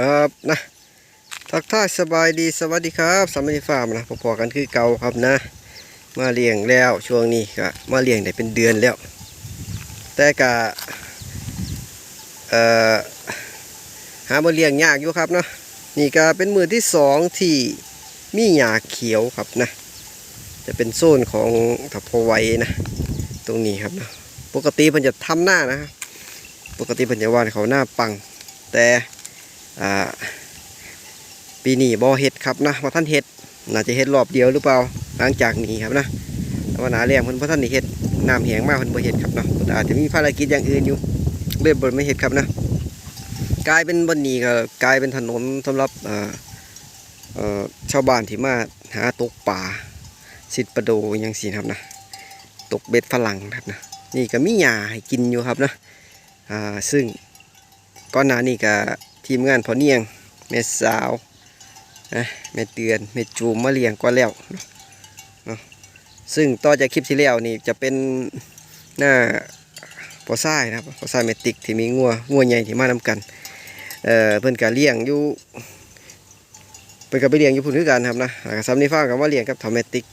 ครับนะทักทายสบายดีสวัสดีครับสามีฟาร์มนะพอๆกันคือเก่าครับนะ มาเลี้ยงแล้วช่วงนี้ก็มาเลี้ยงได้เป็นเดือนแล้ว แต่ก็เอ่อหามาเลี้ยงยากอยู่ครับเนาะนี่ก็เป็นมือที่สองที่มีหญ้าเขียวครับนะ จะเป็นโซนของทัพพไว้นะ ตรงนี้ครับนะปกติมันจะทำหน้านะ ปกติเพิ่นจะว่าเขาหน้าปัง แต่ อ่าปีนี้บ่เฮ็ดครับนะว่าท่านเฮ็ดน่าจะเฮ็ดรอบเดียวหรือเปล่าหลังจากนี้ครับนะแต่ว่าหนาแรงเพิ่นบ่ท่านได้เฮ็ดน้ำแห้งมากเพิ่นบ่เฮ็ดครับเนาะอาจจะมีภารกิจอย่างอื่นอยู่เลยบ่ไม่เฮ็ดครับนะกลายเป็นบ่นี้ก็กลายเป็นถนนสำหรับอ่าชาวบ้านที่มาหาตกป่าสิทธิ์ประโดอหยังซี่ครับนะตกเบ็ดฝรั่งครับนะนี่ก็มีหญ้าให้กินอยู่ครับนะอ่าซึ่งก้อนหน้านี่กับ ทีมงานพอเนียงแม่สาวนะแม่เตือนแม่จูมมาเลี้ยงก้อนแล้วเนาะซึ่งต่อจากคลิปที่แล้วนี่จะเป็นหน้าปอซ้ายนะครับปอซ้ายเมติกที่มีงัวงัวใหญ่ที่มานำกันเอ่อเพิ่นก็เลี้ยงอยู่เพิ่นก็ไปเลี้ยงอยู่พุ่นคือกันครับนะแล้วก็ซ้ำนี่ฟ้ากับว่าเลี้ยงกับทอมเมติก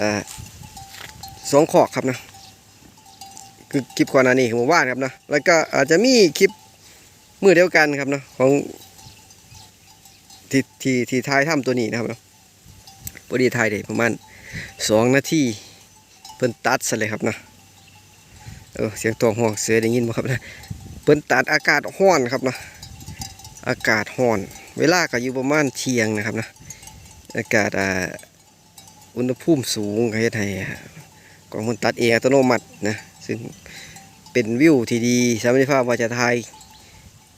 อ่าสองขอกครับนะคือคลิปก่อนหน้านี้ของหมู่บ้านครับนะแล้วก็อาจจะมีคลิป มือเดียวกันครับเนาะของที่ที่ที่ทายถ้ำตัวนี้นะครับเนาะพอดีทายได้ประมาณสองนาทีเพิ่นตัดซะเลยครับนะเออเสียงตัวห่วงเสือได้ยินบ่ครับนะเพิ่นตัดอากาศห้อนครับนะอากาศห้อน เวลาก็อยู่ประมาณเที่ยงนะครับนะอากาศอ่าอุณหภูมิสูงเฮ็ดให้อ่ากล่องมันตัดเองอัตโนมัตินะซึ่งเป็นวิวที่ดีสามนิภาพว่าจะทาย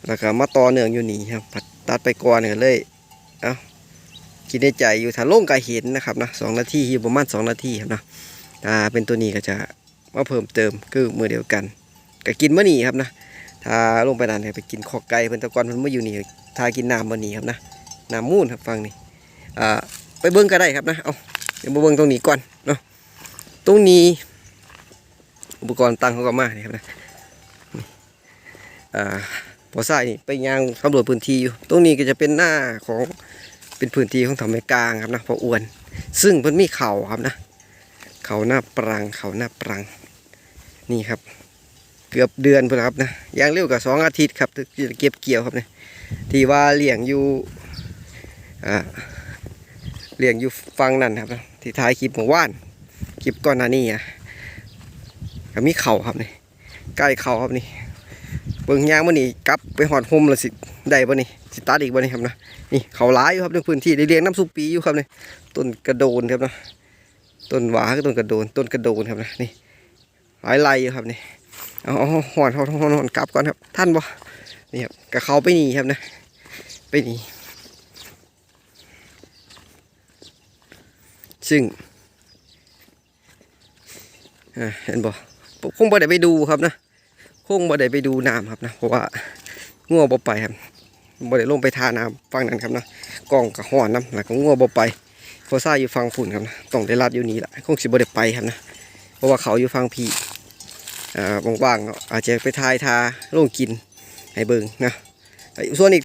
แล้วก็มาต่อเนื่องอยู่นี่ครับปัดตัดไปก่อนเนี่ยเลยเอาคิดในใจอยู่ถ้าลงก็เห็นนะครับนะสองนาทีอยู่ประมาณสองนาทีครับนะถ้าเป็นตัวนี้ก็จะมาเพิ่มเติมคือมือเดียวกันก็กินมะนี่ครับนะถ้าลงไปนานเนี่ยไปกินขอกไก่เพิ่นตะกอนเพิ่นมาอยู่นี่ทากินน้ำมะนี่ครับนะน้ำมูนครับฟังนี่อ่าไปเบิ้งก็ได้ครับนะเอาเดี๋ยวมาเบิ้งตรงนี้ก่อนเนาะตรงนี้อุปกรณ์ตั้งเขาก็มานี่ครับนะอ่า พอสายนี่ไปยางสำรวจพื้นที่อยู่ ตรงนี้ก็จะเป็นหน้าของเป็นพื้นที่ของทำไมกลางครับนะพออ้วน ซึ่งมันมีเขาครับนะ เขาหน้าปรังเขาหน้าปรัง นี่ครับ เกือบเดือนเพื่นครับนะย่างเร็วกับสองอาทิตย์ครับจะเก็บเกี่ยวครับเนี่ยที่ว่าเลี้ยงอยู่อ่าเลี้ยงอยู่ฟังนั่นครับนะที่ท้ายคลิปของว่านคลิปก่อนหน้านี้อะมีเข่าครับนี่ใกล้เข่าครับนี่ เบิ่งยางมันนี่กลับไปหอดโฮมละสิได้บ่นี่สิตัดอีกบ่นี่ครับนะนี่เขาหลายอยู่ครับในพื้นที่ได้เลี้ยงน้ำซุปปีอยู่ครับนี่ต้นกระโดนครับนะต้นหวาคือต้นกระโดนต้นกระโดนครับนะนี่หลายไร่อยู่ครับนี่เอาเอหอดหอดหอดหอดกลับก่อนครับ ท่านบ่นี่ครับกับเขาไปนี่ครับนะไปนี่ซึ่งเห็นบ่ผมคงบ่ได้ไปดูครับนะ คงบ่ได้ไปดูน้ำครับนะเพราะว่าง่วบ่ไปครับบ่ได้ลงไปทาน้ำฟังนั้นครับนะกล้องกับห่อน้ำแล้วก็ง่วบ่ไปโฟซ่าอยู่ฟังฝุ่นครับนะต้องได้รัดอยู่นี้แหละคงสิบ่ได้ไปครับนะเพราะว่าเขาอยู่ฟังพีอ่าว่างๆอาจจะไปทายทาลงกินให้เบิ่งนะไอ้ส่วนอีก